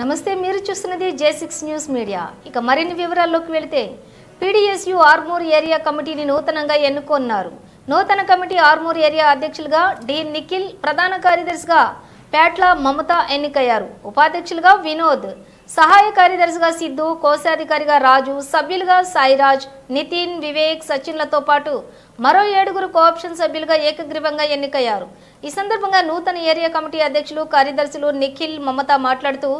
నమస్తే మీరు చూస్తున్నది జే సిక్స్ న్యూస్ మీడియా ఇక మరిన్ని వివరాల్లోకి వెళితే పీడీఎస్యు ఆర్మూర్ ఏరియా కమిటీని నూతనంగా ఎన్నుకున్నారు నూతన కమిటీ ఆర్మూర్ ఏరియా అధ్యక్షులుగా డి నిఖిల్ ప్రధాన కార్యదర్శిగా పేట్ల మమత ఎన్నికయ్యారు. ఉపాధ్యక్షులుగా వినోద్ సహాయ కార్యదర్శిగా సిద్ధు కోశాధికారిగా రాజు సభ్యులుగా సాయిరాజ్ నితిన్ వివేక్ సచిన్లతో పాటు మరో ఏడుగురు కోఆప్షన్ సభ్యులుగా ఏకగ్రీవంగా ఎన్నికయ్యారు. ఈ సందర్భంగా నూతన ఏరియా కమిటీ అధ్యక్షులు కార్యదర్శులు నిఖిల్ మమత మాట్లాడుతూ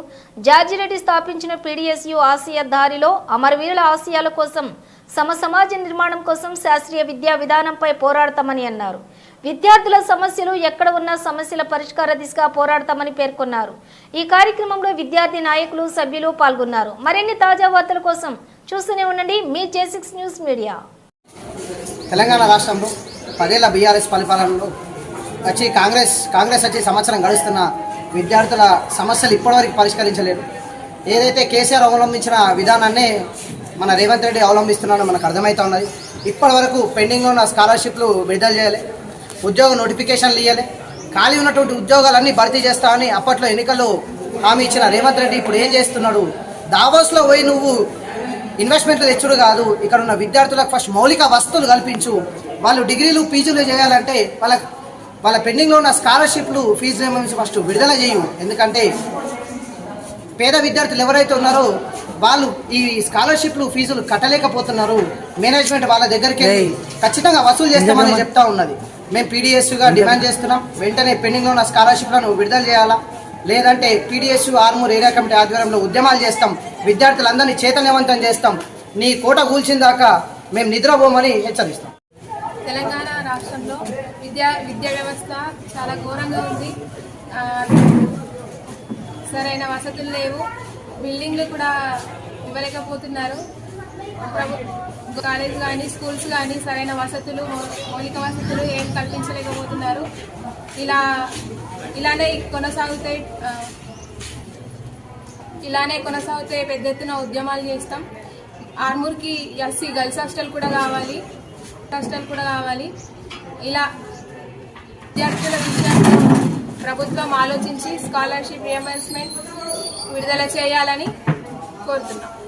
జార్జిరెడ్డి స్థాపించిన పీడీఎస్యు ఆసియా దారిలో అమరవీరుల ఆశయాల కోసం సమ సమాజ నిర్మాణం కోసం శాస్త్రీయ విద్యా విధానంపై పోరాడతామని అన్నారు. విద్యార్థుల సమస్యలు ఎక్కడ ఉన్న సమస్యల పరిష్కార దిశగా పోరాడతామని పేర్కొన్నారు. ఈ కార్యక్రమంలో విద్యార్థి నాయకులు సభ్యులు పాల్గొన్నారు. మరిన్ని తాజా వార్తల కోసం చూస్తూనే ఉండండి. మీ J six news media Telangana రాష్ట్రంలో పదేళ్ళ బీఆర్ఎస్ పరిపాలనలో వచ్చి కాంగ్రెస్ కాంగ్రెస్ వచ్చి సంవత్సరం గడుస్తున్న విద్యార్థుల సమస్యలు ఇప్పటివరకు పరిష్కరించలేదు. ఏదైతే కేసీఆర్ అవలంబించిన విధానాన్నే మన రేవంత్ రెడ్డి అవలంబిస్తున్నాడో మనకు అర్థమవుతా ఉన్నది. ఇప్పటి వరకు పెండింగ్లో ఉన్న స్కాలర్షిప్లు విడుదల చేయాలి. ఉద్యోగ నోటిఫికేషన్లు ఇవ్వాలి ఖాళీ ఉన్నటువంటి ఉద్యోగాలన్నీ భర్తీ చేస్తామని అప్పట్లో ఎన్నికల్లో హామీ ఇచ్చిన రేవంత్ రెడ్డి ఇప్పుడు ఏం చేస్తున్నాడు? దావోస్లో పోయి నువ్వు ఇన్వెస్ట్మెంట్లు తెచ్చుడు కాదు ఇక్కడ ఉన్న విద్యార్థులకు ఫస్ట్ మౌలిక వస్తువులు కల్పించు. వాళ్ళు డిగ్రీలు పీజీలు చేయాలంటే వాళ్ళ వాళ్ళ పెండింగ్లో ఉన్న స్కాలర్షిప్లు ఫీజు రిమెంబర్స్ ఫస్ట్ విడుదల చేయు. ఎందుకంటే పేద విద్యార్థులు ఎవరైతే ఉన్నారో వాళ్ళు ఈ స్కాలర్షిప్లు ఫీజులు కట్టలేకపోతున్నారు. మేనేజ్మెంట్ వాళ్ళ దగ్గరికి ఖచ్చితంగా వసూలు చేస్తామని చెప్తా ఉన్నది. మేము పీడిఎస్గా డిమాండ్ చేస్తున్నాం. వెంటనే పెండింగ్లో ఉన్న స్కాలర్షిప్లను విడుదల చేయాలా? లేదంటే పీడిఎస్ ఆర్మూర్ ఏరియా కమిటీ ఆధ్వర్యంలో ఉద్యమాలు చేస్తాం. విద్యార్థులందరినీ చైతన్యవంతం చేస్తాం. నీ కోట కూల్చిన దాకా మేము నిద్రపోమని హెచ్చరిస్తాం. తెలంగాణ రాష్ట్రంలో విద్యా విద్యా వ్యవస్థ చాలా ఘోరంగా ఉంది. సరైన వసతులు లేవు. బిల్డింగ్లు కూడా ఇవ్వలేకపోతున్నారు. కాలేజ్ కానీ స్కూల్స్ కానీ సరైన వసతులు మౌలిక వసతులు ఏం కల్పించలేకపోతున్నారు. ఇలా ఇలానే కొనసాగితే ఇలానే కొనసాగితే పెద్ద ఎత్తున ఉద్యమాలు చేస్తాం. ఆర్మూర్కి ఎస్సీ గర్ల్స్ హాస్టల్ కూడా కావాలి. హాస్టల్ కూడా కావాలి. ఇలా విద్యార్థుల విషయాన్ని ప్రభుత్వం ఆలోచించి స్కాలర్షిప్ రియంబర్స్మెంట్ విడుదల చేయాలని కోరుతున్నాం.